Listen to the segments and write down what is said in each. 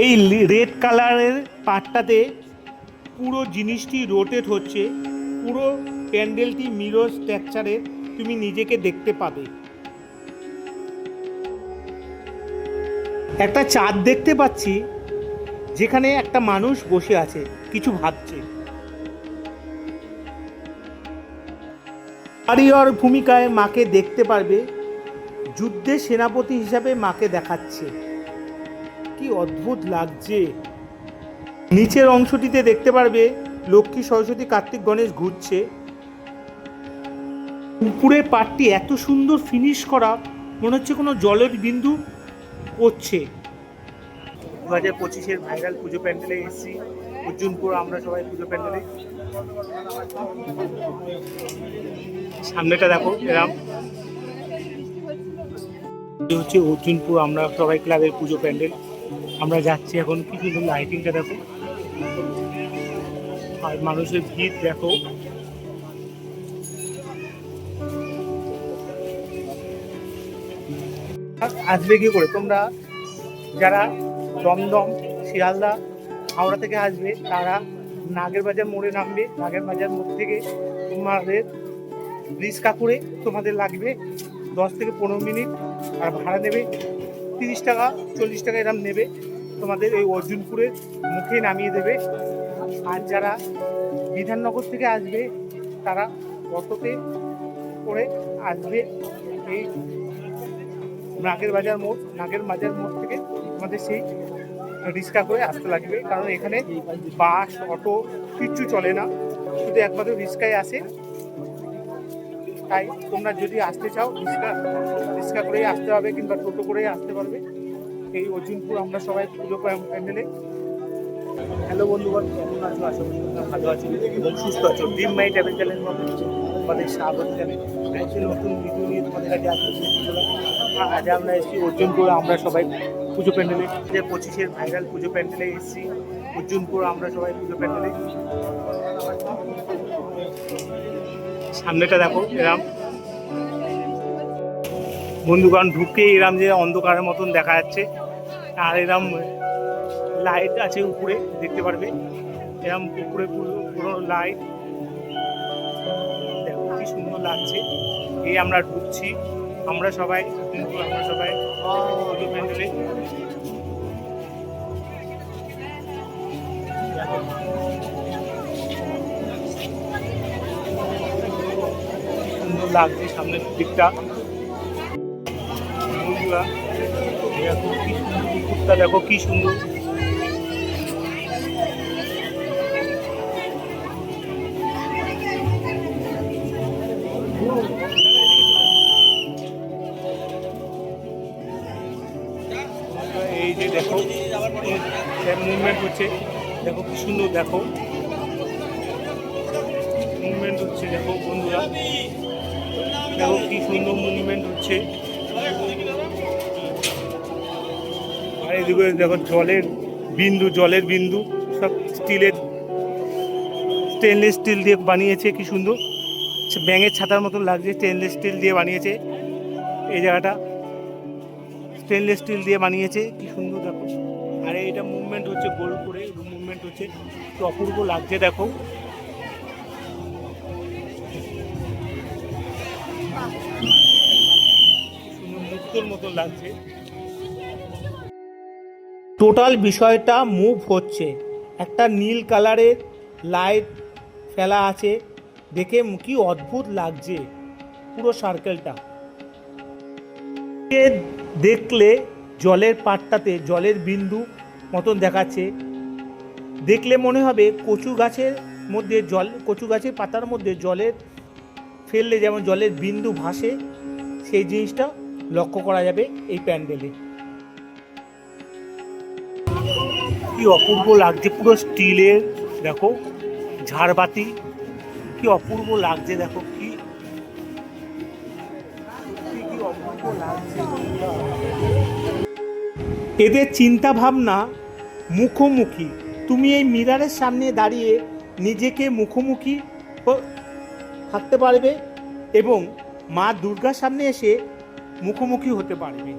এই রেড কালারের পাটটাতে পুরো জিনিসটি রোটেট হচ্ছে। পুরো প্যান্ডেলটি মিরর স্ট্রাকচারে তুমি নিজেকে দেখতে পাবে। একটা চাঁদ দেখতে পাচ্ছি, যেখানে একটা মানুষ বসে আছে, কিছু ভাবছে। কারিয়র ভূমিকায় মাকে দেখতে পারবে, যুদ্ধে সেনাপতি হিসাবে মাকে দেখাচ্ছে। কি অদ্ভুত লাগছে। নিচের অংশটিতে দেখতে পারবে লক্ষ্মী সরস্বতী কার্তিক গণেশ ঘুরছে। উপরের পাটটি এত সুন্দর ফিনিশ করা, মনে হচ্ছে কোনো জলের বিন্দু পড়ছে। দু হাজার পঁচিশের ভাইরাল পুজো প্যান্ডেলে এসেছি। অর্জুনপুর, আমরা সবাই পুজো প্যান্ডেলে। সামনেটা দেখো, এরাম। হচ্ছে অর্জুনপুর, আমরা সবাই ক্লাবের পুজো প্যান্ডেল। আমরা যাচ্ছি এখন কি সুন্দর লাইটিংটা দেখো। আর মানুষের ভিড় দেখো। আসবে কি করে? তোমরা যারা দমদম, শিয়ালদা, হাওড়া থেকে আসবে, তারা নাগের বাজার মোড়ে নামবে। নাগের বাজার মোড় থেকে তোমাদের রিক্সা করে তোমাদের লাগবে দশ থেকে পনেরো মিনিট। আর ভাড়া নেবে তিরিশ টাকা, চল্লিশ টাকা এরম নেবে। তোমাদের এই অর্জুনপুরের মুখে নামিয়ে দেবে। আর যারা বিধাননগর থেকে আসবে, তারা অটোতে করে আসবে এই নাগের বাজার মোড়, নাগের বাজার মোড় থেকে আমাদের সেই রিক্সা করে আসতে লাগবে। কারণ এখানে বাস, অটো কিচ্ছু চলে না, শুধু একমাত্র রিক্সায় আসে। তাই তোমরা যদি আসতে চাও, রিক্সা রিক্সা করেই আসতে হবে কিংবা টোটো করেই আসতে পারবে। এই অর্জুনপুর আমরা সবাই পুজো প্যান- প্যান্ডেলে হ্যালো বন্ধুগণ, কেমন আছো? আশা করি তোমরা ভালো আছো। এবং সুস্থ আছো। ড্রিম মাই ট্রাভেল চ্যানেল তোমাদের স্বাগত জানাই। নতুন ভিডিও নিয়ে তোমাদের কাছে আজ আমরা এসেছি অর্জুনপুর, আমরা সবাই পুজো প্যান্ডেলে যে পঁচিশের ভাইরাল পুজো প্যান্ডেলে এসেছি। অর্জুনপুর, আমরা সবাই পুজো প্যান্ডেলে সামনেটা দেখো, এরাম। বন্ধুগণ ঢুকে এরাম যে অন্ধকারের মতন দেখা যাচ্ছে। আর এরাম লাইট আছে উপরে, দেখতে পারবে। এরম উপরে পুরো লাইট দেখো কি সুন্দর লাগছে। এই আমরা ঢুকছি। আমরা সবাই আমরা সবাই। সুন্দর লাগছে সামনের দিকটা। বন্ধুরা, দেখো কি সুন্দর পুকুরটা দেখো কি সুন্দর। এই যে দেখো মুভমেন্ট হচ্ছে। দেখো কি সুন্দর দেখো। মুভমেন্ট হচ্ছে দেখো বন্ধুরা। দেখো কি সুন্দর মুভমেন্ট হচ্ছে। আর এদিকে দেখো জলের বিন্দু জলের বিন্দু, সব স্টিলের স্টেনলেস স্টিল দিয়ে বানিয়েছে, কি সুন্দর। ব্যাঙের ছাতার মতন লাগছে স্টেনলেস স্টিল দিয়ে বানিয়েছে। এই জায়গাটা স্টেনলেস স্টিল দিয়ে বানিয়েছে, কি সুন্দর দেখো। আর এইটা মুভমেন্ট হচ্ছে গোল করে মুভমেন্ট হচ্ছে। কি অপূর্ব লাগছে, দেখো। সুন্দর মুক্তোর মতন লাগছে। টোটাল বিষয়টা মুভ হচ্ছে। একটা নীল কালারের লাইট ফেলা আছে। দেখে কি অদ্ভুত লাগছে পুরো সার্কেলটা দেখলে জলের পাটটাতে জলের বিন্দু মতন দেখাচ্ছে। দেখলে মনে হবে কচু গাছের মধ্যে জল, কচু গাছের পাতার মধ্যে জলের ফেললে যেমন জলের বিন্দু ভাসে, সেই জিনিসটা লক্ষ্য করা যাবে এই প্যান্ডেলে। কি অপূর্ব লাগছে? পুরো স্টিলের দেখো, ঝাড়বাতি। কি অপূর্ব লাগছে, দেখো, কি এদের চিন্তা ভাবনা মুখোমুখি। তুমি এই মিরারের সামনে দাঁড়িয়ে নিজেকে মুখোমুখি থাকতে পারবে এবং মা দুর্গার সামনে এসে মুখোমুখি হতে পারবে।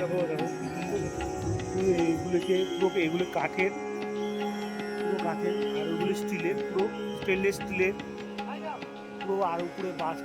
দেখো। পুরো এইগুলোকে পুরো এগুলো কাঠের, পুরো কাঠের, আর ওগুলো স্টিলের, পুরো স্টেনলেস স্টিলের পুরো আর উপরে বাস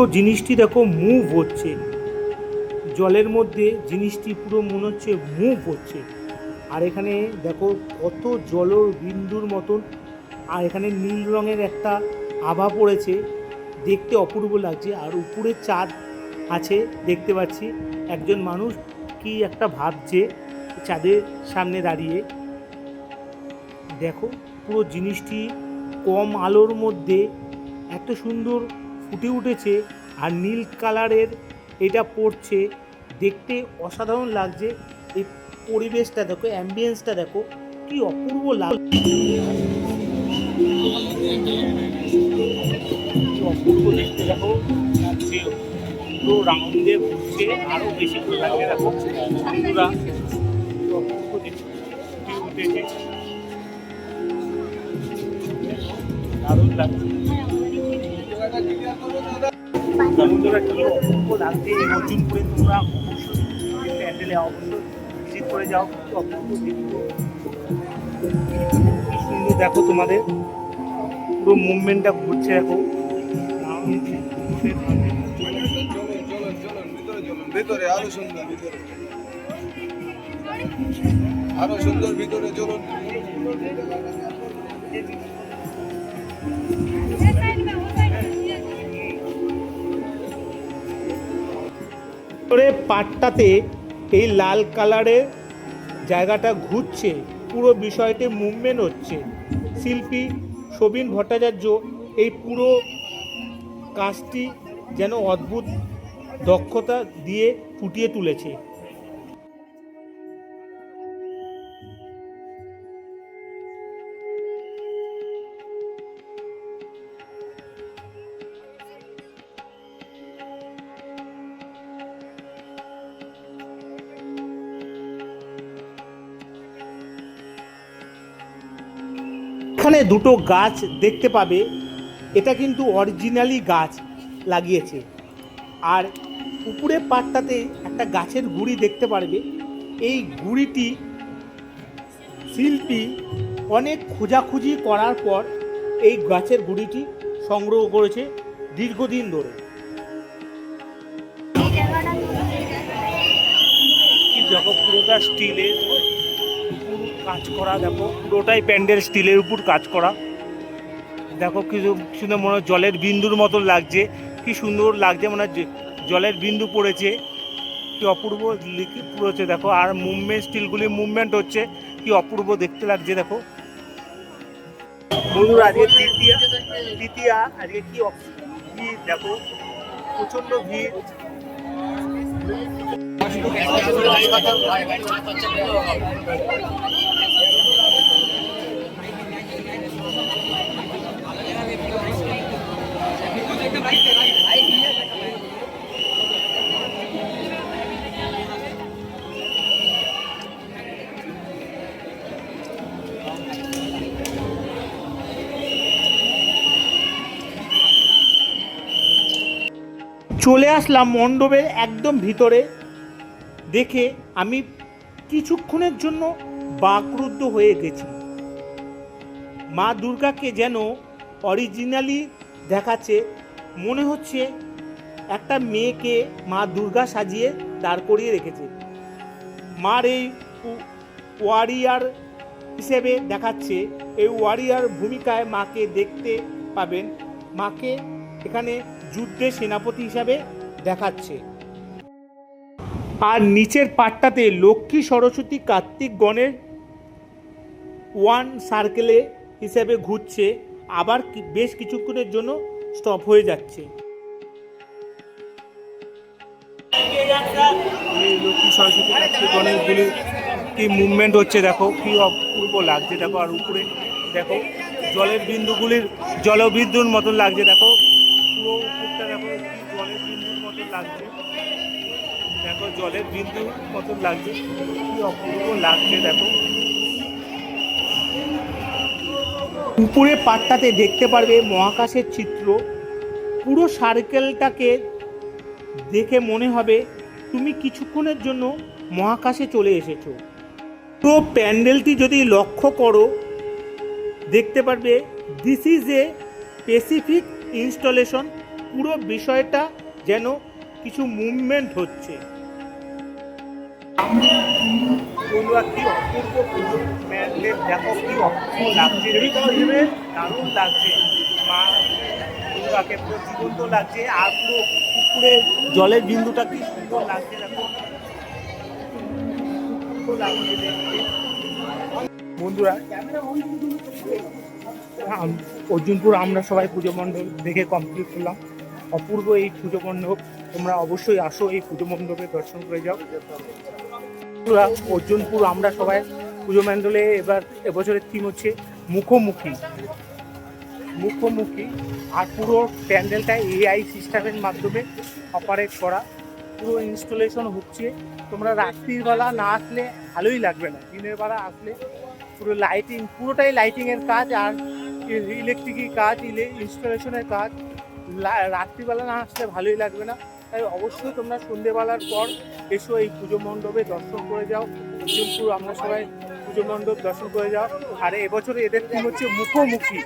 পুরো জিনিসটি দেখো মুভ হচ্ছে। জলের মধ্যে জিনিসটি পুরো মনে হচ্ছে মুভ হচ্ছে। আর এখানে দেখো কত জল বিন্দুর মতন, আর এখানে নীল রঙের একটা আভা পড়েছে। দেখতে অপূর্ব লাগছে। আর উপরে চাঁদ আছে, দেখতে পাচ্ছি। একজন মানুষ কি একটা ভাবছে চাঁদের সামনে দাঁড়িয়ে। দেখো পুরো জিনিসটি কম আলোর মধ্যে, এত সুন্দর ফুটে উঠেছে আর নীল কালারের এটা পড়ছে। দেখতে অসাধারণ লাগছে। এই পরিবেশটা দেখো অ্যাম্বিয়েন্সটা দেখো, কি অপূর্ব লাগছে কি অপূর্ব দেখো। পুরো রাউন্ডে ঘুরছে, আরও বেশি করে দেখো। দারুণ লাগছে। বন্ধুরা কি অপূর্ব লাগছে এই নতুন করে তোমরা প্যান্ডেলে অবশ্যই ভিজিট করে যাও। অপূর্ব সুন্দর দেখো তোমাদের। পুরো মুভমেন্টটা ঘুরছে দেখো। ভিতরে আরও সুন্দর ভিতরে। আরও সুন্দর ভিতরে চলুন করে পাটটাতে এই লাল কালারের জায়গাটা ঘুরছে, পুরো বিষয়টি মুভমেন্ট হচ্ছে। শিল্পী সবিন ভট্টাচার্য, এই পুরো কাজটি যেন অদ্ভুত দক্ষতা দিয়ে ফুটিয়ে তুলেছে। এখানে দুটো গাছ দেখতে পাবে। এটা কিন্তু অরিজিনালি গাছ লাগিয়েছে। আর উপরে পাটটাতে একটা গাছের গুড়ি দেখতে পারবে। এই গুড়িটি শিল্পী অনেক খোঁজাখুঁজি করার পর এই গাছের গুড়িটি সংগ্রহ করেছে দীর্ঘদিন ধরে। পুরোটা স্টিলের কাজ করা দেখো পুরোটাই প্যান্ডেল স্টিলের উপর কাজ করা দেখো কিছু সুন্দর মনে হয় জলের বিন্দুর মতো লাগছে কি সুন্দর লাগছে মনে হয় জলের বিন্দু পড়েছে কি অপূর্ব পড়েছে দেখো আর মুভমেন্ট স্টিলগুলি মুভমেন্ট হচ্ছে কি অপূর্ব দেখতে লাগছে দেখো বন্ধুরা আজকে দ্বিতীয়া দ্বিতীয়া আজকে কি ভিড় দেখো প্রচণ্ড ভিড় চলে আসলাম মণ্ডপের একদম ভিতরে। দেখে আমি কিছুক্ষণের জন্য বাকরুদ্ধ হয়ে গেছি। মা দুর্গাকে যেন অরিজিনালি দেখাচ্ছে, মনে হচ্ছে একটা মেয়েকে মা দুর্গা সাজিয়ে দাঁড় করিয়ে রেখেছে। মার এই ওয়ারিয়ার হিসেবে দেখাচ্ছে, এই ওয়ারিয়ার ভূমিকায় মাকে দেখতে পাবেন। মাকে এখানে যুদ্ধে সেনাপতি হিসাবে দেখাচ্ছে। আর নিচের পাটটাতে লক্ষ্মী সরস্বতী কার্তিক গণের ওয়ান সার্কেলে হিসেবে ঘুরছে। আবার বেশ কিছুক্ষণের জন্য স্টপ হয়ে যাচ্ছে। লক্ষ্মী সরস্বতী কার্তিক কি মুভমেন্ট হচ্ছে, দেখো, কি অপূর্ব লাগছে। দেখো, আর উপরে, দেখো, জলের বিন্দুগুলির জলবিদ্যুর মতন লাগছে। দেখো দেখো জলের বিন্দুর কত লাগছে। কি অপূর্ব লাগছে, দেখো। উপরে পাটটাতে দেখতে পারবে মহাকাশের চিত্র। পুরো সার্কেলটাকে দেখে মনে হবে তুমি কিছুক্ষণের জন্য মহাকাশে চলে এসেছ। পুরো প্যান্ডেলটি যদি লক্ষ্য করো, দেখতে পারবে this is a specific installation পুরো বিষয়টা যেন কিছু মুভমেন্ট হচ্ছে। বন্ধুরা কি অপূর্ব দেখো কি অপূর্ব লাগছে। দারুণ লাগছে। মা দুর্গাকে পুরো জীবন্ত লাগছে। আর পুরো জলের বিন্দুটা কি সুন্দর লাগছে দেখো। লাগছে বন্ধুরা অর্জুনপুর আমরা সবাই পুজো মণ্ডপ দেখে কমপ্লিট করলাম। অপূর্ব এই পুজো মণ্ডপ। তোমরা অবশ্যই আসো এই পুজো মণ্ডপে দর্শন করে যাও। অর্জুনপুর আমরা সবাই পুজো মণ্ডলে এবার এবছরের থিম হচ্ছে মুখোমুখি। মুখোমুখি আর পুরো প্যান্ডেলটা এআই সিস্টেমের মাধ্যমে অপারেট করা। পুরো ইনস্টলেশন হচ্ছে। তোমরা রাত্রির বেলা না আসলে ভালোই লাগবে না। দিনের বেলা আসলে পুরো লাইটিং পুরোটাই লাইটিংয়ের কাজ আর ইলেকট্রিকই কাজ ইলে ইনস্টলেশনের কাজ রাত্রিবেলা না আসলে ভালোই লাগবে না। তাই অবশ্যই তোমরা সন্ধেবেলার পর এসো এই পুজো মণ্ডপে দর্শন করে যাও। কিন্তু আমরা সবাই পুজো মণ্ডপ দর্শন করে যাও আর এবছর এদের থিম হচ্ছে মুখোমুখি।